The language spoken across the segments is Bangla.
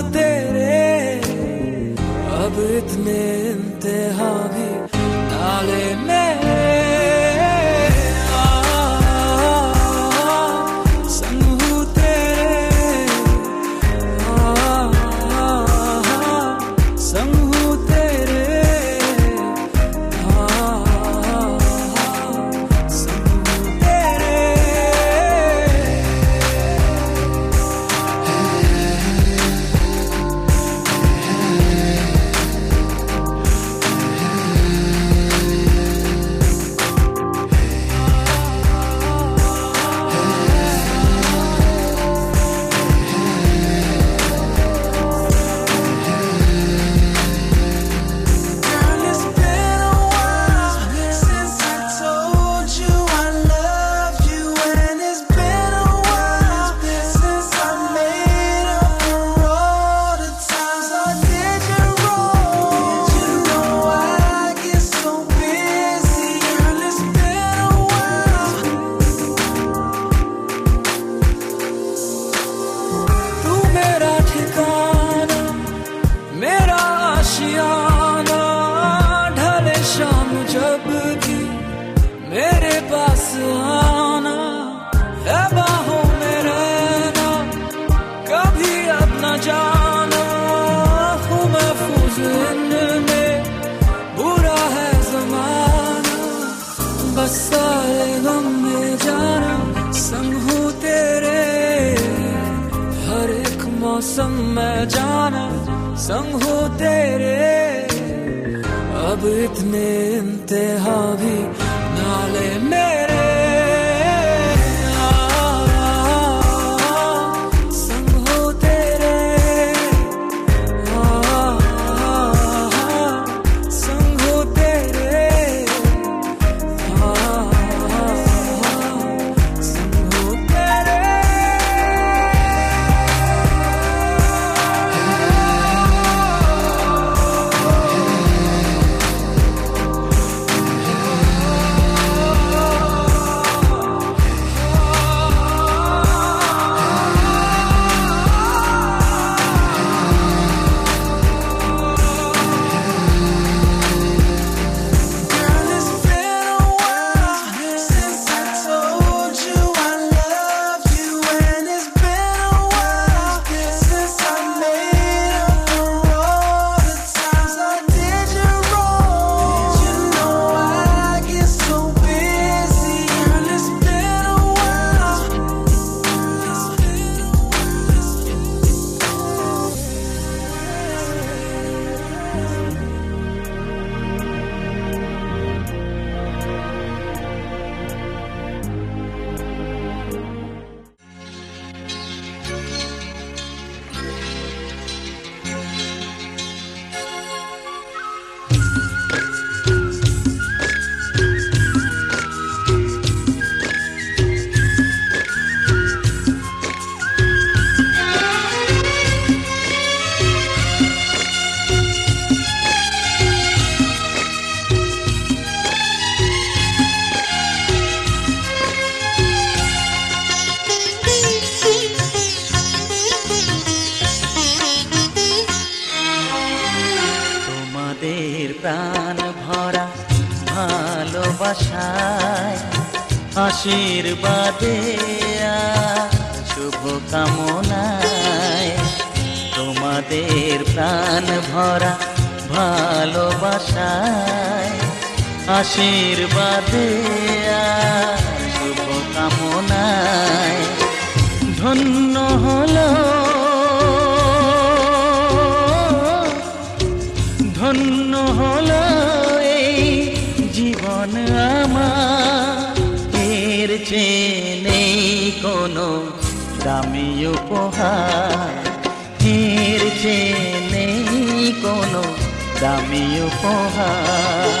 तेरे अब इतने इंतहा भी नाले में आशियाना ढले शाम जब भी मेरे पास आना है बाहों में रहना कभी अब न जाना हूँ महफूज इनमें बुरा है जमाना बस सारे गम में जाना संग हूँ तेरे हर एक मौसम में जाना संग हो तेरे। अब इतने इंतहा भी প্রাণ ভরা ভালোবাসায়, আশীর্বাদে শুভ কামনায়। তোমাদের প্রাণ ভরা ভালোবাসায়, আশীর্বাদে শুভ কামনায়। ধন্য হলো উপহার। হের চেয়ে নেই কোনো দামি উপহার।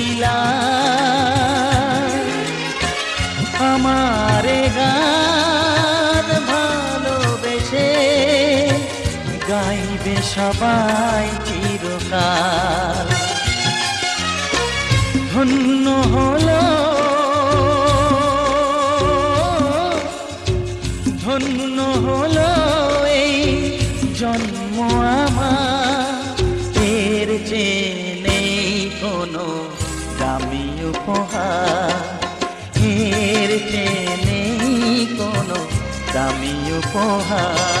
লাল সবাই চিরকাল। ধন্য হলো ধন্য হলো এই জন্ম আমার। এর চেয়ে নেই কোনো দামি উপহার। এর চেয়ে নেই কোনো দামি উপহার।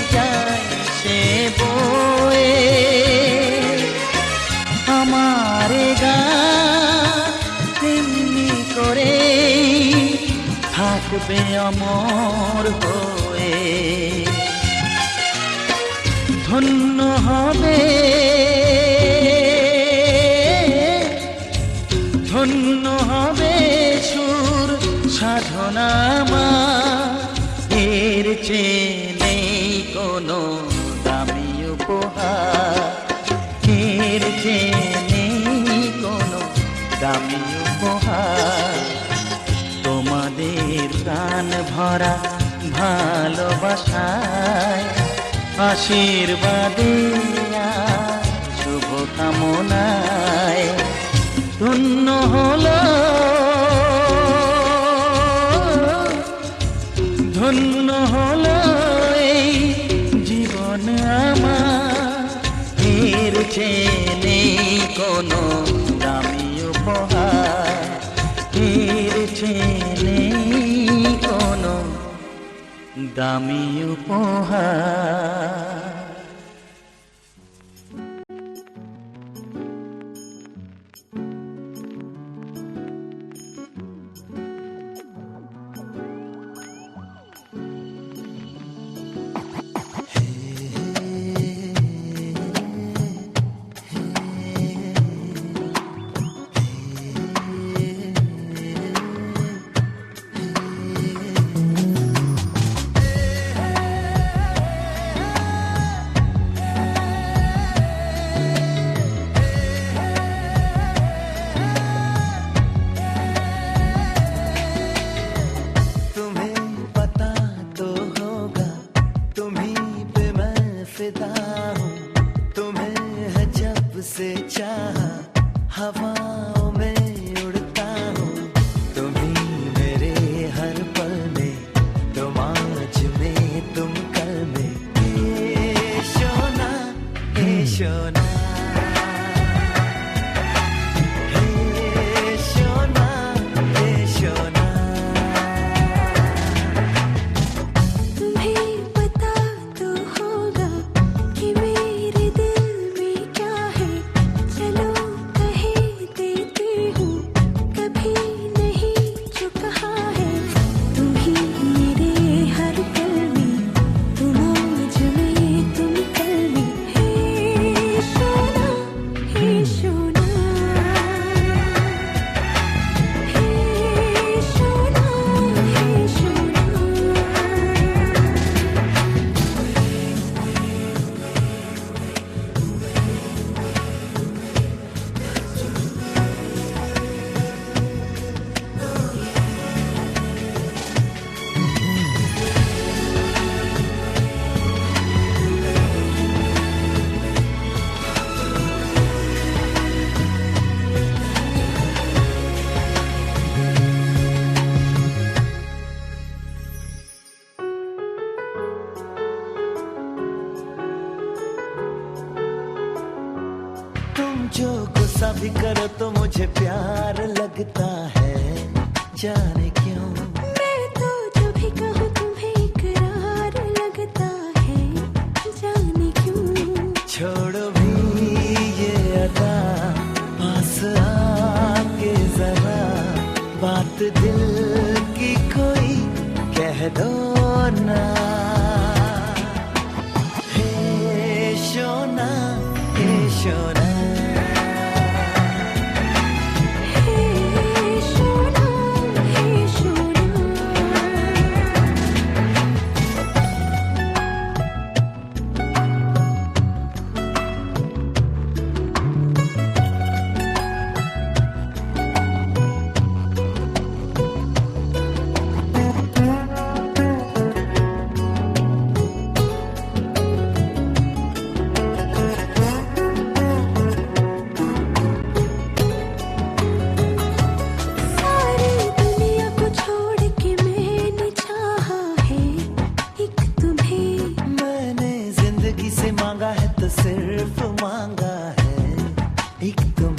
করে থাকবে অমর হয়ে। ধন্য হবে ধন্য হবে সুর সাধনা এর চেয়ে কোনো দামি উপহার। এর চেয়ে নেই কোনো দামি তোমাদের প্রাণ ভরা ভালোবাসায় আশীর্বাদে শুভকামনায় শুভ কামনায় ধন্য হলো দামি উপহার। emotional भी करो तो मुझे प्यार लगता है। जाने क्यों? मैं तो जो भी कहूँ तुम्हें इकरार लगता है। जाने क्यों? छोड़ो भी ये अदा पास आके जरा। बात दिल की कोई कह दो ना। हे शोना हे शोना। Ik dan.